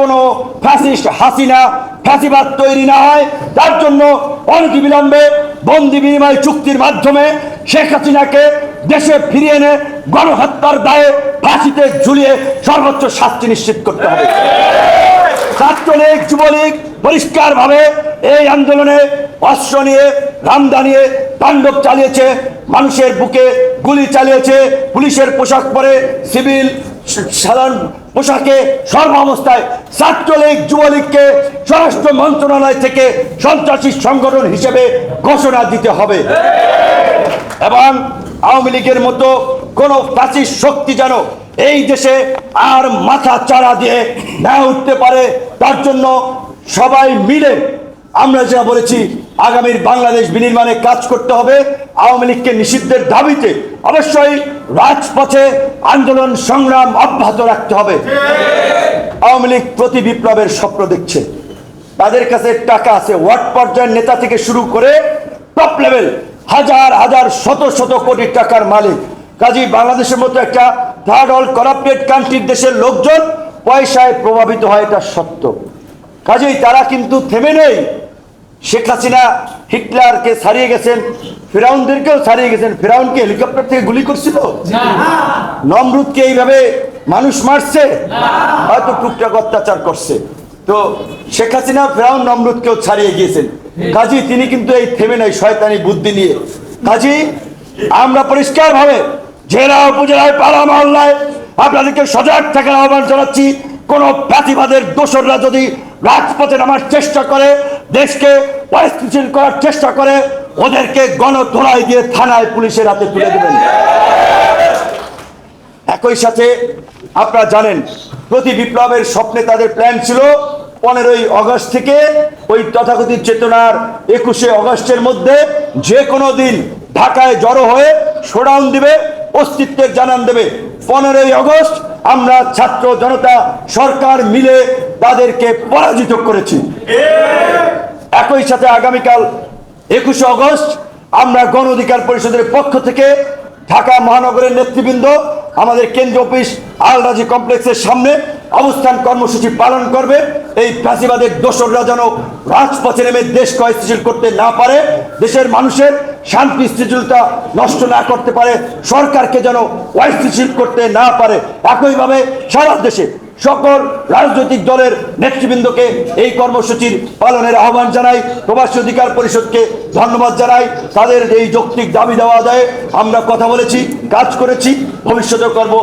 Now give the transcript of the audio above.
কোনো ফ্যাসিস্ট হাসিনা ফ্যাসিবাদ তৈরি না হয় তার জন্য বন্দি বিনিময় চুক্তির মাধ্যমে শেখ হাসিনাকে দেশে ফিরিয়ে এনে গণহত্যার দায়ে ফাঁসিতে ঝুলিয়ে সর্বোচ্চ শাস্তি নিশ্চিত করতে হবে। ছাত্রলীগ, যুবলীগ পরিষ্কারভাবে এই আন্দোলনে অস্ত্র নিয়ে, রামদা নিয়ে তাণ্ডব চালিয়েছে, মানুষের বুকে গুলি চালিয়েছে, পুলিশের পোশাক পরে সিভিল সাধারণ পোশাকে সর্বাবস্থায় ছাত্রলীগ, যুবলীগকে স্বরাষ্ট্র মন্ত্রণালয় থেকে সন্ত্রাসী সংগঠন হিসেবে ঘোষণা দিতে হবে। এবং আওয়ামী লীগের মতো কোন প্রাচীর শক্তি যেন এই দেশে আর মাথা চাড়া দিয়ে না উঠতে পারে, তার জন্য সবাই মিলে আমরা যা বলেছি, আগামীর বাংলাদেশ বিনির্মাণে কাজ করতে হবে। আওয়ামী লীগকে নিষিদ্ধের দাবিতে অবশ্যই রাজপথে আন্দোলন, সংগ্রাম অব্যাহত রাখতে হবে। আওয়ামী লীগ প্রতি বিপ্লবের স্বপ্ন দেখছে। তাদের কাছে টাকা আছে। ওয়ার্ড পর্যায়ের নেতা থেকে শুরু করে টপ লেভেল হাজার হাজার, শত শত কোটি টাকার মালিক। কাজী বাংলাদেশের মতো একটা থার্ড অল করাপ্টেড কান্ট্রির দেশের লোকজন পয়সায় প্রভাবিত হয়, এটা সত্য। কাজেই তারা কিন্তু থেমে নেই। শেখ হাসিনা হিটলারকে ছাড়িয়ে গেছেন ফেরাউনদেরকেও ছাড়িয়ে গেছেন। ফেরাউনকে হেলিকপ্টার থেকে গুলি করছিল? নমরুদকে এইভাবে মানুষ মারছে? হয়তো টুকটাক অত্যাচার করছে। তো শেখ হাসিনা ফেরাউন নমরুদকেও ছাড়িয়ে গিয়েছেন। কাজী তিনি কিন্তু এই থেমে নাই শয়তানি বুদ্ধি নিয়ে। কাজী আমরা পরিষ্কার ভাবে জেলা উপজেলায় পাড়া মহল্লায় আপনাদেরকে সজাগ থাকার আহ্বান জানাচ্ছি। কোন প্রাতিবাদের দোসররা যদি রাজপথে নামার চেষ্টা করে দেশকে পরিস্থিতিশীল করার চেষ্টা করে, ওদেরকে গণধোলাই দিয়ে থানায় পুলিশের হাতে তুলে দেবেন। একই সাথে আপনারা জানেন, প্রতি বিপ্লবের স্বপ্নে তাদের প্ল্যান ছিল পনেরোই অগস্ট থেকে ওই তথাকথিত চেতনার একুশে অগস্টের মধ্যে যে কোনো দিন ঢাকায় জড়ো হয়ে শোডাউন দিবে, অস্তিত্বের জানান দেবে। পনেরোই অগস্ট আমরা ছাত্র জনতা সরকার মিলে তাদেরকে পরাজিত করেছি। একই সাথে আগামীকাল একুশে অগস্ট আমরা গণ অধিকার পরিষদের পক্ষ থেকে ঢাকা মহানগরের নেতৃবৃন্দ, আমাদের কেন্দ্র অফিস আলরাজি কমপ্লেক্সের সামনে অবস্থান কর্মসূচি পালন করবে। এই ফাঁসিবাদের দোসররা যেন রাজপথে নেমে দেশকে অস্থিতিশীল করতে না পারে, দেশের মানুষের শান্তি স্থিতিশীলতা নষ্ট না করতে পারে, সরকারকে যেন অস্থিতিশীল করতে না পারে। একইভাবে সারা দেশে সকল রাজনৈতিক দলের নেতৃবৃন্দকে এই কর্মসূচির পালনের আহ্বান জানাই। প্রবাসী অধিকার পরিষদকে ধন্যবাদ জানাই। তাদের এই যৌক্তিক দাবি দেওয়া আদায়ে আমরা কথা বলেছি, কাজ করেছি, ভবিষ্যতেও করব।